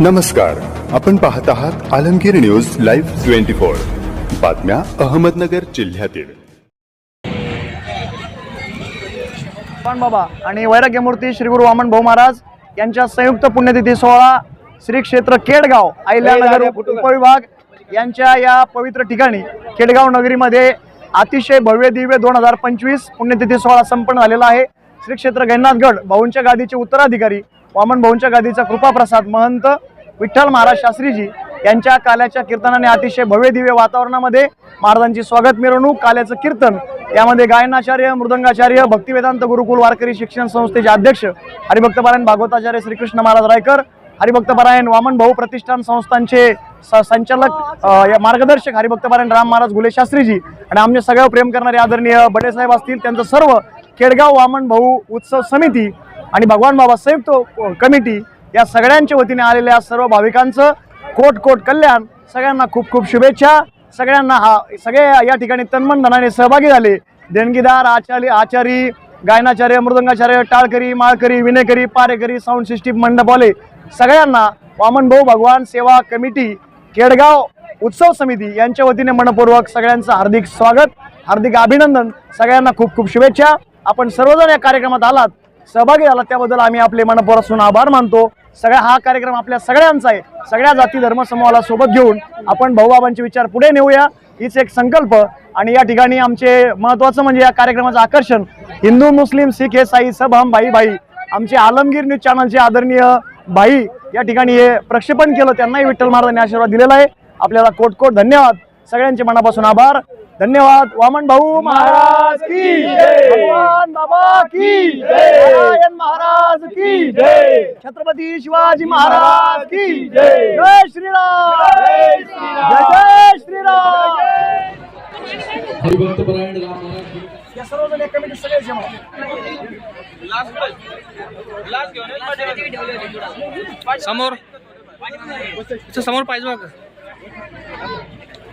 नमस्कार. आपण पाहत आहात Alamgir news live twenty four. बातम्या अहमदनगर जिल्ह्यातील. पण बाबा आणि वैराग्यमूर्ती श्री गुरु वामन भाऊ महाराज यांच्या संयुक्त पुण्यतिथी सोहळा श्री क्षेत्र केडगाव अहिल्यानगर उपविभाग यांच्या या पवित्र ठिकाणी केडगाव नगरीमध्ये अतिशय भव्य दिव्य दोन हजार पंचवीस पुण्यतिथी सोहळा संपन्न झालेला आहे. श्री क्षेत्र गैनाथगड भाऊंच्या गादीचे उत्तराधिकारी वामन भाऊंच्या गादीचा कृपाप्रसाद महंत विठ्ठल महाराज शास्त्रीजी यांच्या काल्याच्या कीर्तनाने अतिशय भव्य दिव्य वातावरणामध्ये महाराजांची स्वागत मिरवणूक काल्याचं कीर्तन यामध्ये गायनाचार्य मृदंगाचार्य भक्तिवेदांत गुरुकुल वारकरी शिक्षण संस्थेचे अध्यक्ष हरिभक्तपरायण भागवताचार्य श्रीकृष्ण महाराज रायकर हरिभक्तपरायण वामन भाऊ प्रतिष्ठान संस्थांचे स- संचालक या मार्गदर्शक हरिभक्तपरायण राम महाराज गुले शास्त्रीजी आणि आमचे सगळं प्रेम करणारे आदरणीय बडेसाहेब असतील त्यांचं सर्व खेडगाव वामन भाऊ उत्सव समिती आणि भगवान बाबा संयुक्त कमिटी या सगळ्यांच्या वतीने आलेल्या सर्व भाविकांचं कोट कोट कल्याण सगळ्यांना खूप खूप शुभेच्छा. सगळ्यांना हा सगळे या ठिकाणी तन्मन धनाने सहभागी झाले. देणगीदार आचार्य आचारी गायनाचार्य मृदंगाचार्य टाळकरी माळकरी विनेकरी पारेकरी साऊंड सिस्टीम मंडपवाले सगळ्यांना वामनभाऊ भगवान सेवा कमिटी केडगाव उत्सव समिती यांच्या वतीने मनपूर्वक सगळ्यांचं हार्दिक स्वागत हार्दिक अभिनंदन सगळ्यांना खूप खूप शुभेच्छा. आपण सर्वजण या कार्यक्रमात आलात. सहभागी झाला त्याबद्दल आम्ही आपले मनपूर्वक आभार मानतो. सगळा हा कार्यक्रम आपल्या सगळ्यांचा आहे. सगळ्या जाती धर्म समूहाला सोबत घेऊन आपण भाऊबाबांचे विचार पुढे नेऊया. हीच एक संकल्प. आणि या ठिकाणी आमचे महत्वाचं म्हणजे या कार्यक्रमाचं आकर्षण हिंदू मुस्लिम सिख हे साई सब हम भाई भाई. आमचे आलमगीर न्यूज चॅनलचे आदरणीय भाई या ठिकाणी हे प्रक्षेपण केलं त्यांनाही विठ्ठल महाराजांनी आशीर्वाद दिलेला आहे. आपल्याला कोट कोट धन्यवाद. सगळ्यांचे मनापासून आभार. धन्यवाद वामन भाऊ महाराज की भगवान बाबा की नारायण महाराज की छत्रपती शिवाजी महाराज की जय. श्रीराम. जय जय श्रीराम. हरिभक्तपरायण राम महाराज या सर्वजण एक कमिटी सगळे जमा समोर. समोर पाहिजे बघ.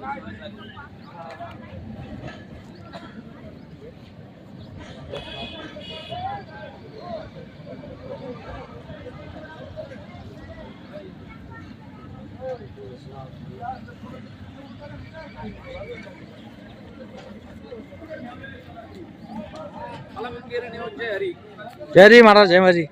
धारी विठून जय हरी महाराज जय माझी